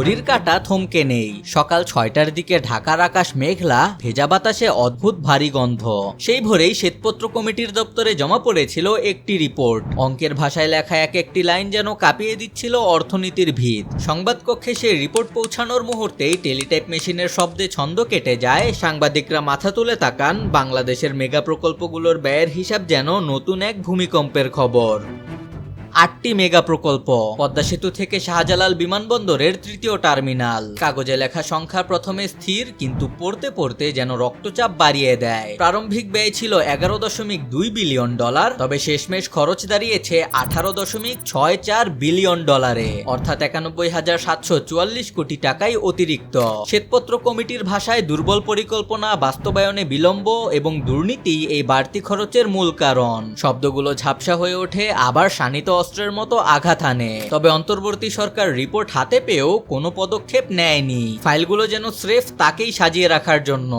ঘড়ির কাঁটা থমকে নেই। সকাল ছয়টার দিকে ঢাকার আকাশ মেঘলা, ভেজা বাতাসে অদ্ভুত ভারী গন্ধ। সেই ভোরেই শ্বেতপত্র কমিটির দপ্তরে জমা পড়েছিল একটি রিপোর্ট। অঙ্কের ভাষায় লেখা এক একটি লাইন যেন কাঁপিয়ে দিচ্ছিল অর্থনীতির ভিত। সংবাদকক্ষে সেই রিপোর্ট পৌঁছানোর মুহূর্তেই টেলিটাইপ মেশিনের শব্দে ছন্দ কেটে যায়। সাংবাদিকরা মাথা তুলে তাকান। বাংলাদেশের মেগা প্রকল্পগুলোর ব্যয়ের হিসাব যেন নতুন এক ভূমিকম্পের খবর। আটটি মেগা প্রকল্প, পদ্মা সেতু থেকে শাহজালাল বিমানবন্দরের তৃতীয় টার্মিনাল। কাগজে লেখা সংখ্যা প্রথমে স্থির, কিন্তু পড়তে পড়তে যেন রক্তচাপ বাড়িয়ে দেয়। প্রারম্ভিক ব্যয় ছিল এগারো দশমিক দুই বিলিয়ন ডলার, তবে শেষমেশ খরচ দাঁড়িয়েছে আঠারো দশমিক ছয় চার বিলিয়ন ডলারে, অর্থাৎ একানব্বই হাজার সাতশো চুয়াল্লিশ কোটি টাকাই অতিরিক্ত। শ্বেতপত্র কমিটির ভাষায় দুর্বল পরিকল্পনা, বাস্তবায়নে বিলম্ব এবং দুর্নীতি এই বাড়তি খরচের মূল কারণ। শব্দগুলো ঝাপসা হয়ে ওঠে, আবার শানিত অস্ত্রের মতো আঘাত আনে। তবে অন্তর্বর্তী সরকার রিপোর্ট হাতে পেয়েও কোনো পদক্ষেপ নেয়নি। ফাইলগুলো যেন স্রেফ তাকেই সাজিয়ে রাখার জন্য।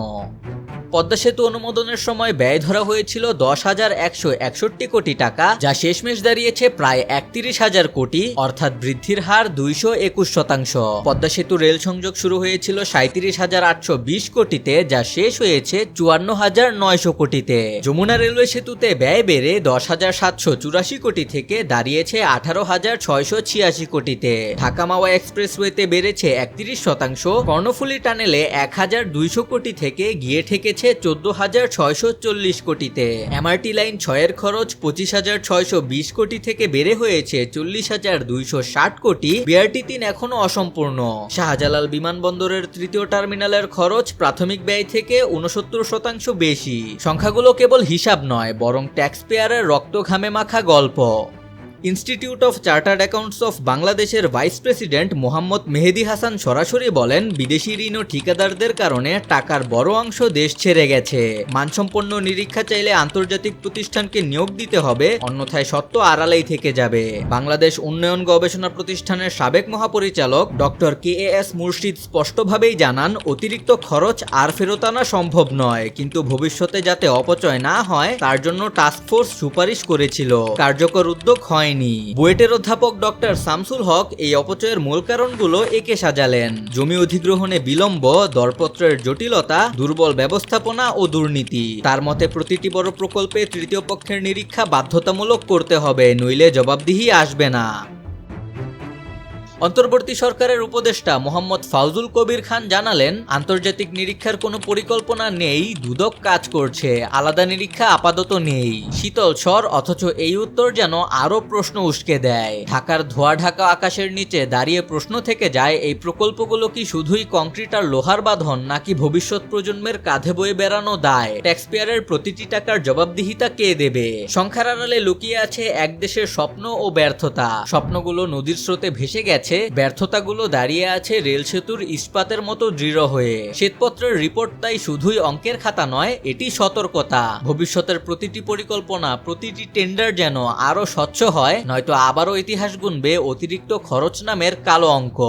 পদ্মা সেতু অনুমোদনের সময় ব্যয় ধরা হয়েছিল দশ হাজার একশো একষট্টি কোটি টাকা, যা শেষমেশ দাঁড়িয়েছে প্রায় একত্রিশ হাজার কোটি, অর্থাৎ বৃদ্ধির হার দুইশো একুশ শতাংশ। পদ্মা সেতু রেল সংযোগ শুরু হয়েছিল সাঁত্রিশ হাজার আটশো বিশ কোটিতে, যা শেষ হয়েছে চুয়ান্ন হাজার নয়শো কোটিতে। যমুনা রেলওয়ে সেতুতে ব্যয় বেড়ে দশ হাজার সাতশো চুরাশি কোটি থেকে দাঁড়িয়েছে আঠারো হাজার ছয়শো ছিয়াশি কোটিতে। ঢাকা মাওয়া এক্সপ্রেসওয়েতে বেড়েছে একত্রিশ শতাংশ, কর্ণফুলী টানেলে এক হাজার দুইশো কোটি থেকে গিয়ে ঠেকেছে চোদ্দ হাজার ছয়শো চল্লিশ কোটিতে। এমআরটি লাইন ছয়ের খরচ পঁচিশ হাজার ছয়শো বিশ কোটি থেকে বেড়ে হয়েছে চল্লিশ হাজার দুইশো ষাট কোটি। বিআরটি তিন এখনও অসম্পূর্ণ। শাহজালাল বিমানবন্দরের তৃতীয় টার্মিনালের খরচ প্রাথমিক ব্যয় থেকে উনসত্তর শতাংশ বেশি। সংখ্যাগুলো কেবল হিসাব নয়, বরং ট্যাক্স পেয়ারের রক্ত ঘামে মাখা গল্প। Institute of Chartered Accountants of বাংলাদেশের ভাইস প্রেসিডেন্ট মোহাম্মদ মেহেদি হাসান সরাসরি বলেন, বিদেশি ঋণ ও ঠিকাদারদের কারণে টাকার বড় অংশ দেশ ছেড়ে গেছে। মানসম্পন্ন নিরীক্ষা চাইলে আন্তর্জাতিক প্রতিষ্ঠানকে নিয়োগ দিতে হবে, অন্যথায় সত্য আড়ালেই থেকে যাবে। বাংলাদেশ উন্নয়ন গবেষণা প্রতিষ্ঠানের সাবেক মহাপরিচালক ডক্টর কে এস মুর্শিদ স্পষ্টভাবেই জানান, অতিরিক্ত খরচ আর ফেরত আনা সম্ভব নয়, কিন্তু ভবিষ্যতে যাতে অপচয় না হয়, তার জন্য টাস্কফোর্স সুপারিশ করেছিল। কার্যকর উদ্যোগ হয়নি বুয়েটের অধ্যাপক ডক্টর শামসুল হক এই অপচয়ের মূল কারণগুলো একে সাজালেন। জমি অধিগ্রহণে বিলম্ব, দরপত্রের জটিলতা, দুর্বল ব্যবস্থাপনা ও দুর্নীতি। তার মতে প্রতিটি বড় প্রকল্পে তৃতীয় পক্ষের নিরীক্ষা বাধ্যতামূলক করতে হবে, নইলে জবাবদিহি আসবে না। অন্তর্বর্তী সরকারের উপদেষ্টা মোহাম্মদ ফাউজুল কবির খান জানালেন, আন্তর্জাতিক নিরীক্ষার কোনো পরিকল্পনা নেই, দুদক কাজ করছে, আলাদা নিরীক্ষা আপাতত নেই। শীতল স্বর, অথচ এই উত্তর যেন আরও প্রশ্ন উস্কে দেয়। ঢাকার ধোয়া ঢাকা আকাশের নিচে দাঁড়িয়ে প্রশ্ন থেকে যায়, এই প্রকল্পগুলো কি শুধুই কংক্রিট আর লোহার বাঁধন, নাকি ভবিষ্যৎ প্রজন্মের কাঁধে বয়ে বেড়ানো দায়? ট্যাক্সপেয়ারের প্রতিটি টাকার জবাবদিহিতা কে দেবে? সংখ্যার আড়ালে লুকিয়ে আছে এক দেশের স্বপ্ন ও ব্যর্থতা। স্বপ্নগুলো নদীর স্রোতে ভেসে গেছে ব্যর্থতাগুলো দাঁড়িয়ে আছে রেল সেতুর ইস্পাতের মতো দৃঢ় হয়ে। শ্বেতপত্রের রিপোর্ট তাই শুধুই অঙ্কের খাতা নয়, এটি সতর্কতা। ভবিষ্যতের প্রতিটি পরিকল্পনা, প্রতিটি টেন্ডার যেন আরও স্বচ্ছ হয়, নয়তো আবারও ইতিহাস গুনবে অতিরিক্ত খরচ নামের কালো অঙ্ক।